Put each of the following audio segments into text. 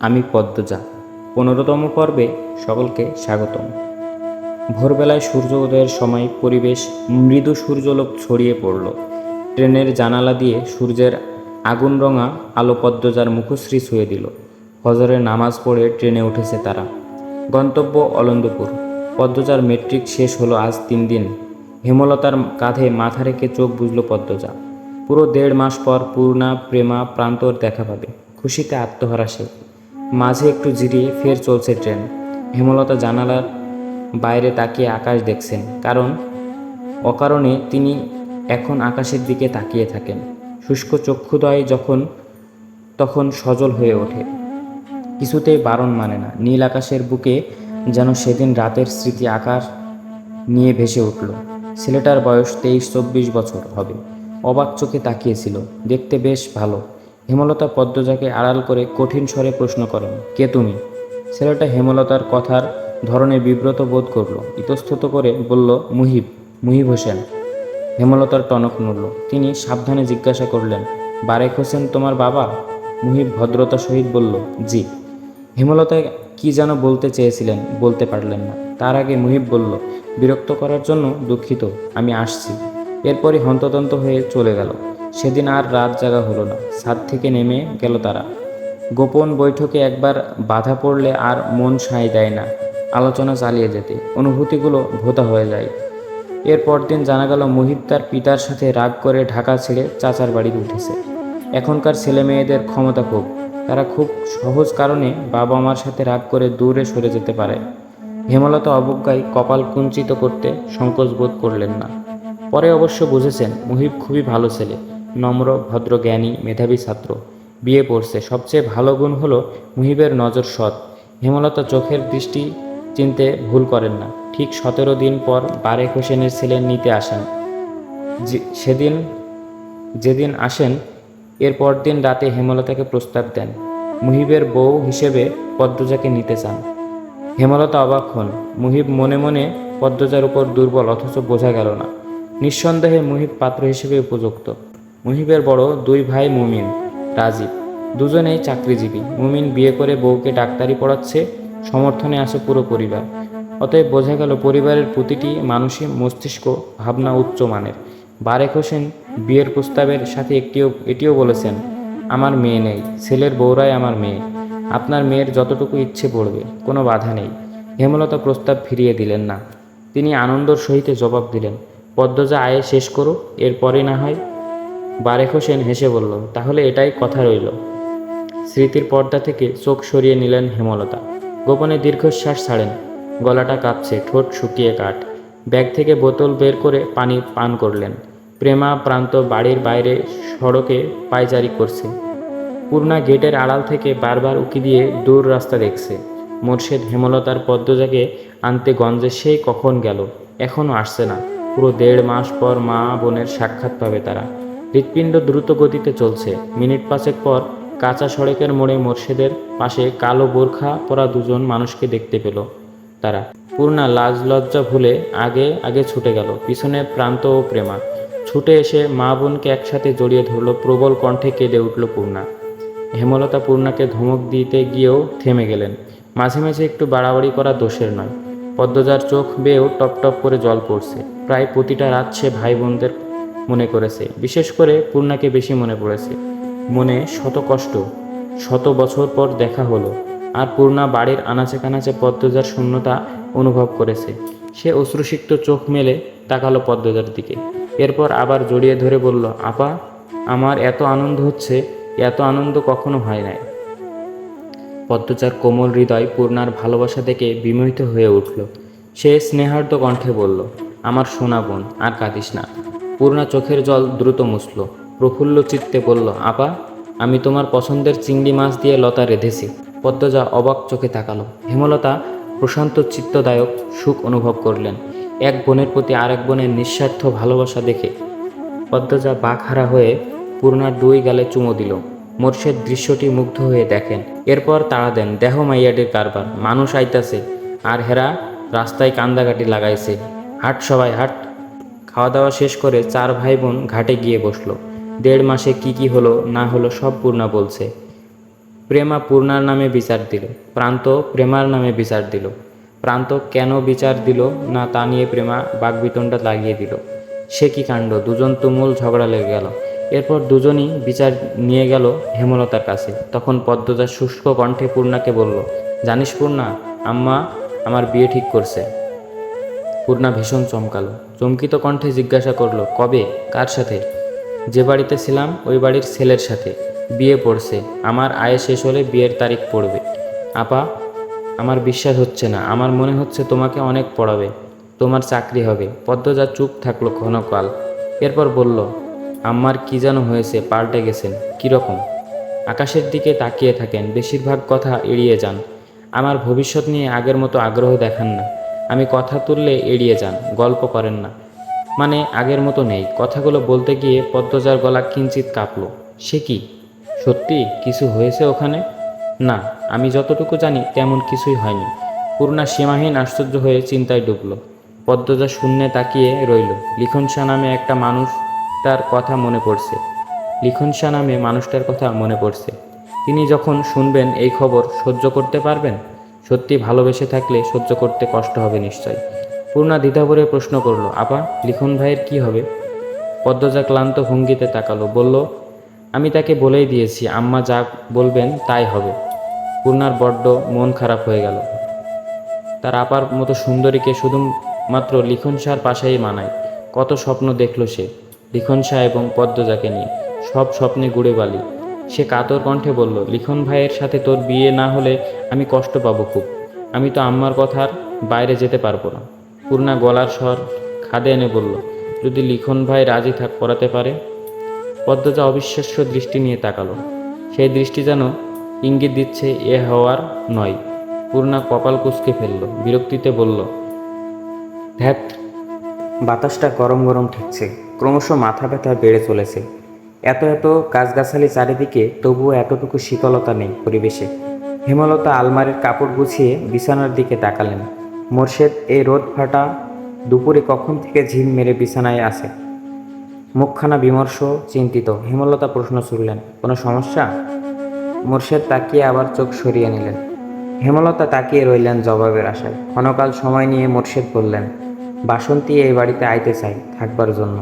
আমি পদ্মজা। পনেরোতম পর্বে সকলকে স্বাগতম। ভোরবেলায় সূর্য উদয়ের সময় পরিবেশ মৃদু সূর্যলোক ছড়িয়ে পড়ল। ট্রেনের জানালা দিয়ে সূর্যের আগুন রঙা আলো পদ্মজার মুখশ্রী ছুঁয়ে দিল। ফজরের নামাজ পড়ে ট্রেনে উঠেছে তারা। গন্তব্য অলন্দপুর। পদ্মজার মেট্রিক শেষ হলো আজ তিন দিন। হেমলতার কাঁধে মাথা রেখে চোখ বুঝল পদ্মজা। পুরো দেড় মাস পর পূর্ণা, প্রেমা, প্রান্তর দেখা পাবে। খুশিতে আত্মহারা সে। মাঝে একটু জিরিয়ে ফের চলছে ট্রেন। হেমলতা জানালার বাইরে তাকিয়ে আকাশ দেখছেন, কারণ অকারণে তিনি এখন আকাশের দিকে তাকিয়ে থাকেন। শুষ্ক চক্ষুদয় যখন, তখন সজল হয়ে ওঠে। কিছুতেই বারণ মানে না, নীল আকাশের বুকে যেন সেদিন রাতের স্মৃতি আকার নিয়ে ভেসে উঠল। ছেলেটার বয়স তেইশ চব্বিশ বছর হবে। অবাক চোখে তাকিয়েছিল, দেখতে বেশ ভালো। হেমলতা পদ্মজাকে আড়াল করে কঠিন স্বরে প্রশ্ন করেন, কে তুমি? ছেলেটা হেমলতার কথার ধরনে বিব্রত বোধ করল। ইতস্তত করে বলল, মুহিব মুহিব হোসেন। হেমলতার টনক নড়ল। তিনি সাবধানে জিজ্ঞাসা করলেন, বারেক হোসেন তোমার বাবা? মুহিব ভদ্রতা সহিত বলল, জি। হেমলতা কি যেন বলতে চেয়েছিলেন, বলতে পারলেন না। তার আগে মুহিব বলল, বিরক্ত করার জন্য দুঃখিত, আমি আসছি। এরপরই হন্তদন্ত হয়ে চলে গেল। সেদিন আর রাত জাগা হলো না। ছাদ থেকে নেমে গেল তারা। গোপন বৈঠকে একবার বাধা পড়লে আর মন সায় দেয় না আলোচনা চালিয়ে যেতে। অনুভূতিগুলো ভোতা হয়ে যায়। এর দিন জানা গেল মুহিব তার পিতার সাথে রাগ করে ঢাকা ছেড়ে চাচার বাড়িতে উঠেছে। এখনকার ছেলে মেয়েদের ক্ষমতা খুব। তারা খুব সহজ কারণে বাবা মার সাথে রাগ করে দূরে সরে যেতে পারে। হেমলতা অবজ্ঞায় কপাল কুঞ্চিত করতে সংকোচ বোধ করলেন না। পরে অবশ্য বুঝেছেন মুহিব খুবই ভালো ছেলে। নম্র ভদ্র জ্ঞানী মেধাবী ছাত্র। বিয়ে পড়ছে। সবচেয়ে ভালো গুণ হলো মুহিবের নজর সৎ। হেমলতা চোখের দৃষ্টি চিনতে ভুল করেন না। ঠিক সতেরো দিন পর বারেক হোসেনের ছেলে নিতে আসেন। সেদিন, যেদিন আসেন, এর পরদিন রাতে হেমলতাকে প্রস্তাব দেন। মুহিবের বউ হিসেবে পদ্মজাকে নিতে চান। হেমলতা অবাক হন। মুহিব মনে মনে পদ্মজার উপর দুর্বল, অথচ বোঝা গেল না। নিঃসন্দেহে মুহিব পাত্র হিসেবে উপযুক্ত। মুহিবের বড় দুই ভাই মুমিন, রাজীব। দুজনেই চাকরিজীবী। মুমিন বিয়ে করে বউকে ডাক্তারি পড়াচ্ছে, সমর্থনে আসে পুরো পরিবার। অতএব বোঝা গেল পরিবারের প্রতিটি মানুষই মস্তিষ্ক ভাবনা উচ্চ মানের। বারেক হোসেন বিয়ের প্রস্তাবের সাথে একটিও, এটিও বলেছেন, আমার মেয়ে নেই, ছেলের বউরাই আমার মেয়ে। আপনার মেয়ের যতটুকু ইচ্ছে পড়বে, কোনো বাধা নেই। হেমলতা প্রস্তাব ফিরিয়ে দিলেন না। তিনি আনন্দর সহিত জবাব দিলেন, পদ্মজা আয়ে শেষ করো, এরপরে না হয় বারেক হোসেন হেসে বলল, তাহলে এটাই কথা রইল। স্মৃতির পর্দা থেকে চোখ সরিয়ে নিলেন হেমলতা। গোপনে দীর্ঘশ্বাস ছাড়েন। গলাটা কাঁপছে, ঠোঁট শুকিয়ে কাঠ। ব্যাগ থেকে বোতল বের করে পানি পান করলেন। প্রেমা প্রান্ত বাড়ির বাইরে সড়কে পায়চারি করছে। পূর্ণা গেটের আড়াল থেকে বারবার উকি দিয়ে দূর রাস্তা দেখছে। মোর্শেদ হেমলতার পদ্মজাকে আনতে গঞ্জে, সেই কখন গেল? এখনও আসছে না। পুরো দেড় মাস পর মা বোনের সাক্ষাৎ পাবে তারা। হৃৎপিণ্ড দ্রুত গতিতে চলছে। মিনিট পাঁচেক পর কাঁচা সড়কের মোড়ে মোর্শেদের পাশে কালো বোরখা পরা দুজন মানুষকে দেখতে পেল। তারা পূর্ণা লাজ লজ্জা ভুলে আগে আগে ছুটে গেল, পিছনে প্রান্ত ও প্রেমা। ছুটে এসে মা বোনকে একসাথে জড়িয়ে ধরলো, প্রবল কণ্ঠে কেঁদে উঠল পূর্ণা। হেমলতা পূর্ণাকে ধমক দিতে গিয়েও থেমে গেলেন। মাঝে মাঝে একটু বাড়াবাড়ি করা দোষের নয়। পদ্মজার চোখ বেয়েও টপ টপ করে জল পড়ছে। প্রায় প্রতিটা রাত সে ভাই বোনদের মনে করেছে। বিশেষ করে পূর্ণাকে বেশি মনে পড়েছে। মনে শত কষ্ট, শত বছর পর দেখা হলো আর পূর্ণা বাড়ির আনাচে কানাচে পদ্মজার শূন্যতা অনুভব করেছে। সে অশ্রুসিক্ত চোখ মেলে তাকালো পদ্মজার দিকে। এরপর আবার জড়িয়ে ধরে বলল, আপা, আমার এত আনন্দ হচ্ছে, এত আনন্দ কখনো হয় নাই। পদ্মচার কোমল হৃদয় পূর্ণার ভালোবাসা দেখে বিমোহিত হয়ে উঠল। সে স্নেহার্দ কণ্ঠে বলল, আমার সোনা বোন, আর কাঁদিস না। পূর্ণা চোখের জল দ্রুত মুছল। প্রফুল্ল চিত্তে বলল, আপা, আমি তোমার পছন্দের চিংড়ি মাছ দিয়ে লতা রেঁধেছি। পদ্মজা অবাক চোখে তাকালো। হেমলতা প্রশান্ত চিত্তদায়ক সুখ অনুভব করলেন। এক বোনের প্রতি আরেক বোনের নিঃস্বার্থ ভালোবাসা দেখে পদ্মজা বাঘহারা হয়ে পূর্ণার দুই গালে চুমো দিল। মোর্শেদ দৃশ্যটি মুগ্ধ হয়ে দেখেন। এরপর তাড়া দেন, দেহ মাইয়াটির কারবার, মানুষ আইতাছে, আর হেরা রাস্তায় কান্দাকাটি লাগাইছে। হাট সবাই, হাট। খাওয়া দাওয়া শেষ করে চার ভাই বোন ঘাটে গিয়ে বসল। দেড় মাসে কি কি হলো, না হলো সব পূর্ণা বলছে। প্রেমা পূর্ণার নামে বিচার দিল, প্রান্ত প্রেমার নামে বিচার দিল। প্রান্ত কেন বিচার দিল না তা নিয়ে প্রেমা বাগবিতণ্ডা লাগিয়ে দিল। সে কি কাণ্ড? দুজন তুমুল ঝগড়া লেগে গেল। এরপর দুজনই বিচার নিয়ে গেল হেমলতার কাছে। তখন পদ্মজা শুষ্ক কণ্ঠে পূর্ণাকে বলল, জানিস পূর্ণা, আম্মা আমার বিয়ে ঠিক করছে। পূর্ণা ভীষণ চমকালো। চমকিত কণ্ঠে জিজ্ঞাসা করল, কবে? কার সাথে? যে বাড়িতে ছিলাম, ওই বাড়ির ছেলের সাথে। বিয়ে পড়ছে। আমার আয় শেষ হলে বিয়ের তারিখ পড়বে। আপা, আমার বিশ্বাস হচ্ছে না। আমার মনে হচ্ছে তোমাকে অনেক পড়াবে। তোমার চাকরি হবে। পদ্মজা চুপ থাকল ক্ষণকাল। এরপর বলল, আম্মার কি যেন হয়েছে, পাল্টে গেছেন। কীরকম আকাশের দিকে তাকিয়ে থাকেন। বেশিরভাগ কথা এড়িয়ে যান। আমার ভবিষ্যৎ নিয়ে আগের মতো আগ্রহ দেখান না। আমি কথা তুললে এড়িয়ে যান, গল্প করেন না। মানে আগের মতো নেই। কথাগুলো বলতে গিয়ে পদ্মজার গলা কিঞ্চিত কাঁপল। সে কি? সত্যি কিছু হয়েছে ওখানে? না, আমি যতটুকু জানি তেমন কিছুই হয়নি। পূর্ণা সীমাহীন আশ্চর্য হয়ে চিন্তায় ডুবলো। পদ্মজা শূন্যে তাকিয়ে রইল। লিখন শাহ নামে একটা মানুষ তার কথা মনে পড়ছে। লিখন শাহ নামে মানুষটার কথা মনে পড়ছে। তিনি যখন শুনবেন এই খবর সহ্য করতে পারবেন? সত্যি ভালোবেসে থাকলে সহ্য করতে কষ্ট হবে নিশ্চয়। পূর্ণা দ্বিধাভরে প্রশ্ন করল, আপা, লিখন ভাইয়ের কি হবে? পদ্মজা ক্লান্ত ভঙ্গিতে তাকালো, বলল, আমি তাকে বলেই দিয়েছি, আম্মা যা বলবেন তাই হবে। পূর্ণার বড্ড মন খারাপ হয়ে গেল। তার আপার মতো সুন্দরীকে শুধুমাত্র লিখন শাহর পাশেই মানায়। কত স্বপ্ন দেখল সে, লিখন শাহ এবং পদ্মজাকে নিয়ে। সব স্বপ্নে গুড়ে বালি সে কাতর কণ্ঠে বলল, লিখন ভাইয়ের সাথে তোর বিয়ে না হলে আমি কষ্ট পাবো খুব। আমি তো আম্মার কথার বাইরে যেতে পারব না। পূর্ণা গলার স্বর খাদে এনে বলল, যদি লিখন ভাই রাজি থাক করাতে পারে? পদ্মজা অবিশ্বাস্য দৃষ্টি নিয়ে তাকালো। সেই দৃষ্টি যেন ইঙ্গিত দিচ্ছে এ হওয়ার নয়। পূর্ণা কপাল কুচকে ফেলল, বিরক্তিতে বলল ধ্যাত বাতাসটা গরম গরম ঠেকছে। ক্রমশ মাথা ব্যথা বেড়ে চলেছে। এত এত গাছগাছালি চারিদিকে তবুও এতটুকু শীতলতা নেই পরিবেশে। হেমলতা আলমারির কাপড় গুছিয়ে বিছানার দিকে তাকালেন। মোর্শেদ এই রোদ ফাটা দুপুরে কখন থেকে ঝিম মেরে বিছানায় আসে মুখখানা বিমর্ষ, চিন্তিত। হেমলতা প্রশ্ন ছুড়লেন, কোনো সমস্যা? মোর্শেদ তাকিয়ে আবার চোখ সরিয়ে নিলেন। হেমলতা তাকিয়ে রইলেন জবাবের আশায়। ক্ষণকাল সময় নিয়ে মোর্শেদ বললেন, বাসন্তী এই বাড়িতে আইতে চাই থাকবার জন্য।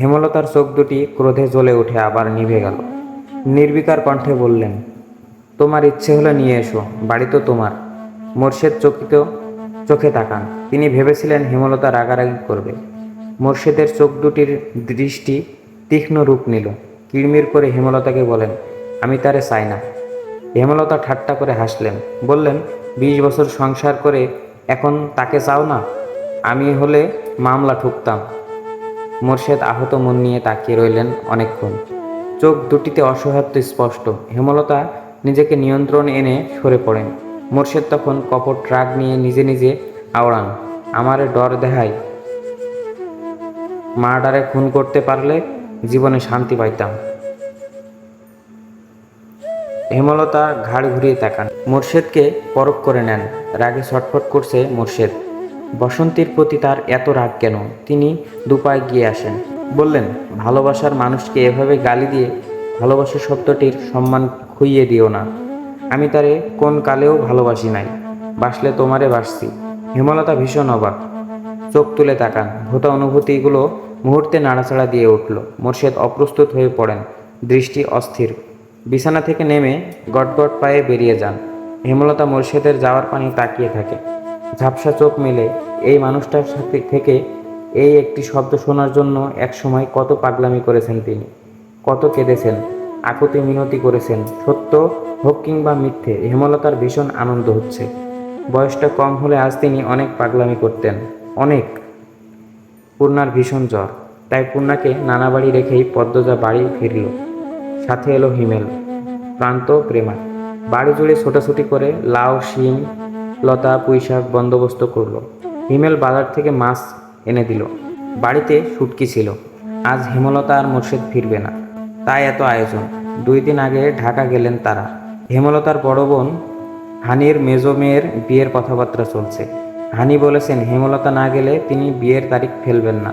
হেমলতার চোখ দুটি ক্রোধে জ্বলে উঠে আবার নিভে গেল। নির্বিকার কণ্ঠে বললেন তোমার ইচ্ছে হলে নিয়ে এসো, বাড়ি তো তোমার। মোর্শেদ চকিত চোখে তাকান। তিনি ভেবেছিলেন হেমলতা রাগারাগি করবে। মোর্শেদের চোখ দুটির দৃষ্টি তীক্ষ্ণ রূপ নিল। কিড়মির করে হেমলতাকে বলেন, আমি তারে চাই না। হেমলতা ঠাট্টা করে হাসলেন। বললেন, বিশ বছর সংসার করে এখন তাকে চাও না? আমি হলে মামলা ঠুকতাম। মোর্শেদ আহত মন নিয়ে তাকিয়ে রইলেন অনেকক্ষণ। চোখ দুটিতে অসহায়ত্ব স্পষ্ট। হেমলতা নিজেকে নিয়ন্ত্রণ এনে সরে পড়েন। মোর্শেদ তখন কপট ট্রাক নিয়ে নিজে নিজে আওড়ান, আমারে ডর দেখায় মার্ডারে খুন করতে পারলে জীবনে শান্তি পাইতাম। হেমলতা ঘাড় ঘুরিয়ে তাকান। মোর্শেদকে পরখ করে নেন। রাগে ছটফট করছে মোর্শেদ। বসন্তীর প্রতি তার এত রাগ কেন? তিনি দুপায় গিয়ে আসেন। বললেন, ভালোবাসার মানুষকে এভাবে গালি দিয়ে ভালোবাসা শব্দটির সম্মান খুইয়ে দিও না। আমি তারে কোন কালেও ভালোবাসি নাই। বাসলে তোমারে বাসছি। হেমলতা ভীষণ অবাক। চোখ তুলে তাকান। ভোতা অনুভূতিগুলো মুহূর্তে নাড়াচাড়া দিয়ে উঠল। মোর্শেদ অপ্রস্তুত হয়ে পড়েন। দৃষ্টি অস্থির। বিছানা থেকে নেমে গটগট পায়ে বেরিয়ে যান। হেমলতা মোর্শেদের যাওয়ার পানি তাকিয়ে থাকে। ঝাপসা চোখ মেলে, এই মানুষটার সাথে থেকে এই একটি শব্দ শোনার জন্য একসময় কত পাগলামি করেছেন তিনি। কত কেঁদেছেন? আকুতি মিনতি করেছেন। সত্য হোক কিংবা মিথ্যে, হেমলতার ভীষণ আনন্দ হচ্ছে। বয়সটা কম হলে আজ তিনি অনেক পাগলামি করতেন। অনেক। পূর্ণার ভীষণ জ্বর। তাই পূর্ণাকে নানা বাড়ি রেখেই পদ্মজা বাড়ি ফিরল। সাথে এলো হিমেল প্রান্ত প্রেমা। বাড়ি জুড়ে ছোটাছুটি করে লাউ, শিম, লতা, পুঁইশাক বন্দোবস্ত করল। হিমেল বাজার থেকে মাছ এনে দিল। বাড়িতে শুটকি ছিল। আজ হেমলতা আর মোর্শেদ ফিরবে না। তাই এত আয়োজন। দুই দিন আগে ঢাকা গেলেন তারা। হেমলতার বড় বোন হানির মেজো মেয়ের বিয়ের কথাবার্তা চলছে। হানি বলেছেন, হেমলতা না গেলে তিনি বিয়ের তারিখ ফেলবেন না।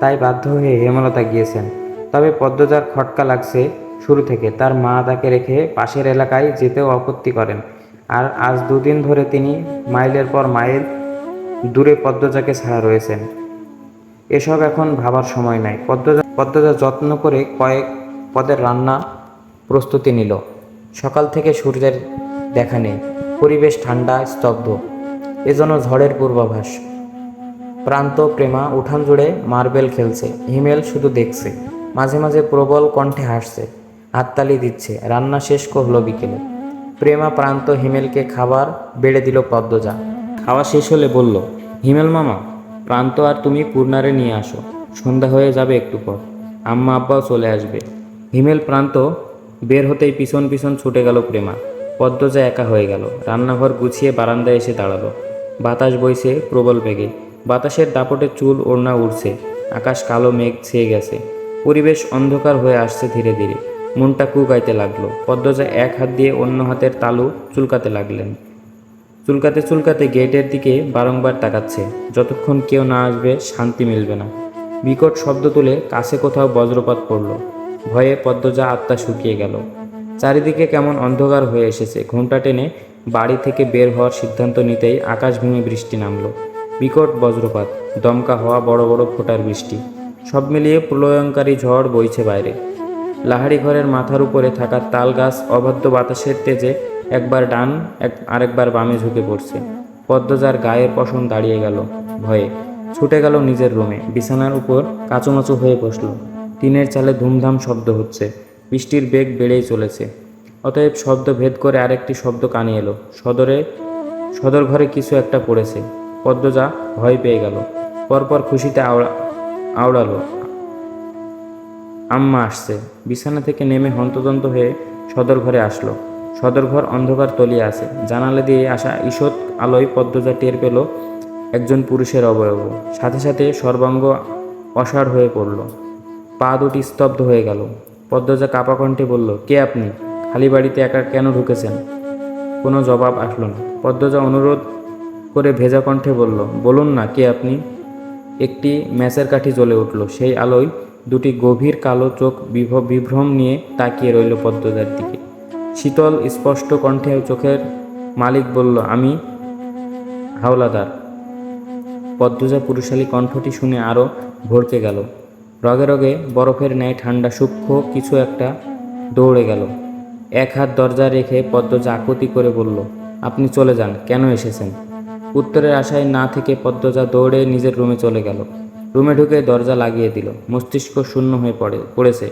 তাই বাধ্য হয়ে হেমলতা গিয়েছেন। তবে পদ্মজার খটকা লাগছে শুরু থেকে। তার মা তাকে রেখে পাশের এলাকায় যেতেও আপত্তি করেন। আর আজ দুদিন ধরে তিনি মাইলের পর মাইল দূরে পদ্মজাকে ছাড়া রয়েছেন। এসব এখন ভাবার সময় নাই। পদ্মজা পদ্মজা যত্ন করে কয়েক পদের রান্না প্রস্তুতি নিল। সকাল থেকে সূর্যের দেখা নেই। পরিবেশ ঠান্ডা, স্তব্ধ। এজন্য ঝড়ের পূর্বাভাস। প্রান্ত প্রেমা উঠান জুড়ে মার্বেল খেলছে। হিমেল শুধু দেখছে। মাঝে মাঝে প্রবল কণ্ঠে হাসছে। হাততালি দিচ্ছে। রান্না শেষ হলো বিকেলে। প্রেমা প্রান্ত হিমেলকে খাবার বেড়ে দিল পদ্মজা। খাওয়া শেষ হলে বলল, হিমেল মামা, প্রান্ত আর তুমি পূর্ণারে নিয়ে আসো। সন্ধ্যা হয়ে যাবে একটু পর। আম্মা আব্বাও চলে আসবে। হিমেল প্রান্ত বের হতেই পিছন পিছন ছুটে গেল প্রেমা। পদ্মজা একা হয়ে গেল। রান্নাঘর গুছিয়ে বারান্দায় এসে দাঁড়াল। বাতাস বইছে প্রবল বেগে। বাতাসের দাপটে চুল, ওড়না উড়ছে। আকাশ কালো মেঘ ছেয়ে গেছে। পরিবেশ অন্ধকার হয়ে আসছে ধীরে ধীরে। মনটা কুকাইতে লাগল। পদ্মজা এক হাত দিয়ে অন্য হাতের তালু চুলকাতে লাগলেন। চুলকাতে চুলকাতে গেটের দিকে বারংবার তাকাচ্ছে। যতক্ষণ কেউ না আসবে, শান্তি মিলবে না। বিকট শব্দ তুলে কাছে কোথাও বজ্রপাত পড়ল। ভয়ে পদ্মজা আত্মা শুকিয়ে গেল। চারিদিকে কেমন অন্ধকার হয়ে এসেছে। ঘোমটা টেনে বাড়ি থেকে বের হওয়ার সিদ্ধান্ত নিতেই আকাশ ভেঙে বৃষ্টি নামল। বিকট বজ্রপাত, দমকা হওয়া, বড় বড় ফোঁটার বৃষ্টি। সব মিলিয়ে প্রলয়ঙ্কারী ঝড় বইছে বাইরে। লাহারি ঘরের মাথার উপরে থাকা তাল গাছ অবাধ্য বাতাসের তেজে একবার ডান, এক, আরেকবার বামে ঝুঁকে পড়ছে। পদ্মজার গায়ের পশম দাঁড়িয়ে গেল ভয়ে। ছুটে গেল নিজের রুমে। বিছানার উপর কাঁচুমাচু হয়ে বসল। টিনের চালে ধুমধাম শব্দ হচ্ছে। বৃষ্টির বেগ বেড়েই চলেছে। অতএব শব্দ ভেদ করে আরেকটি শব্দ কানে এলো। সদরে, সদর ঘরে কিছু একটা পড়েছে। পদ্মজা ভয় পেয়ে গেল। পরপর খুশিতে আওড়া, আওড়ালো। আম্মা আসছে। বিছানা থেকে নেমে হন্তদন্ত হয়ে সদর ঘরে আসলো। সদর ঘর অন্ধকার তলিয়ে আছে। জানালা দিয়ে আসা ঈষৎ আলোয় পদ্মজা টের পেল একজন পুরুষের অবয়ব। সাথে সাথে সর্বাঙ্গ অসাড় হয়ে পড়ল। পা দুটি স্তব্ধ হয়ে গেল। পদ্মজা কাপা কণ্ঠে বলল, কে আপনি? খালি বাড়িতে একা কেন ঢুকেছেন? কোনো জবাব আসলো না। পদ্মজা অনুরোধ করে ভেজা কণ্ঠে বলল, বলুন না, কে আপনি? একটি ম্যাচের কাঠি জ্বলে উঠল। সেই আলোয় দুটি গভীর কালো চোখ বিভ- বিভ্রম নিয়ে তাকিয়ে রইল পদ্মজার দিকে। শীতল, স্পষ্ট কণ্ঠে চোখের মালিক বলল, আমি হাওলাদার। পদ্মজা পুরুষালী কণ্ঠটি শুনে আরও ভরকে গেল। রগে রগে বরফের ন্যায় ঠান্ডা সূক্ষ্ম কিছু একটা দৌড়ে গেল। এক হাত দরজা রেখে পদ্মজা আকুতি করে বলল, আপনি চলে যান, কেন এসেছেন? উত্তরের আশায় না থেকে পদ্মজা দৌড়ে নিজের রুমে চলে গেল। রুমে ঢুকে দরজা লাগিয়ে দিল। মস্তিষ্ক শূন্য হয়ে পড়ে, পড়েছে।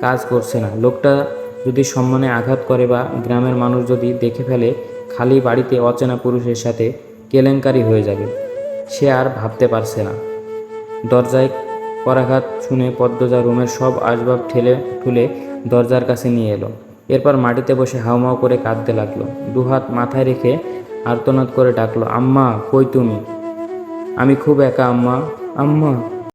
কাজ করছে না। লোকটা যদি সম্মানে আঘাত করে বা গ্রামের মানুষ যদি দেখে ফেলে, খালি বাড়িতে অচেনা পুরুষের সাথে কেলেঙ্কারি হয়ে যাবে। সে আর ভাবতে পারছে না। দরজায় করাঘাত শুনে পদ্মজা রুমের সব আসবাব ঠেলে ঠুলে দরজার কাছে নিয়ে এলো। এরপর মাটিতে বসে হাওমাও করে কাঁদতে লাগল। দুহাত মাথায় রেখে আর্তনাদ করে ডাকলো, আম্মা, কই তুমি? আমি খুব একা, আম্মা। আম্মা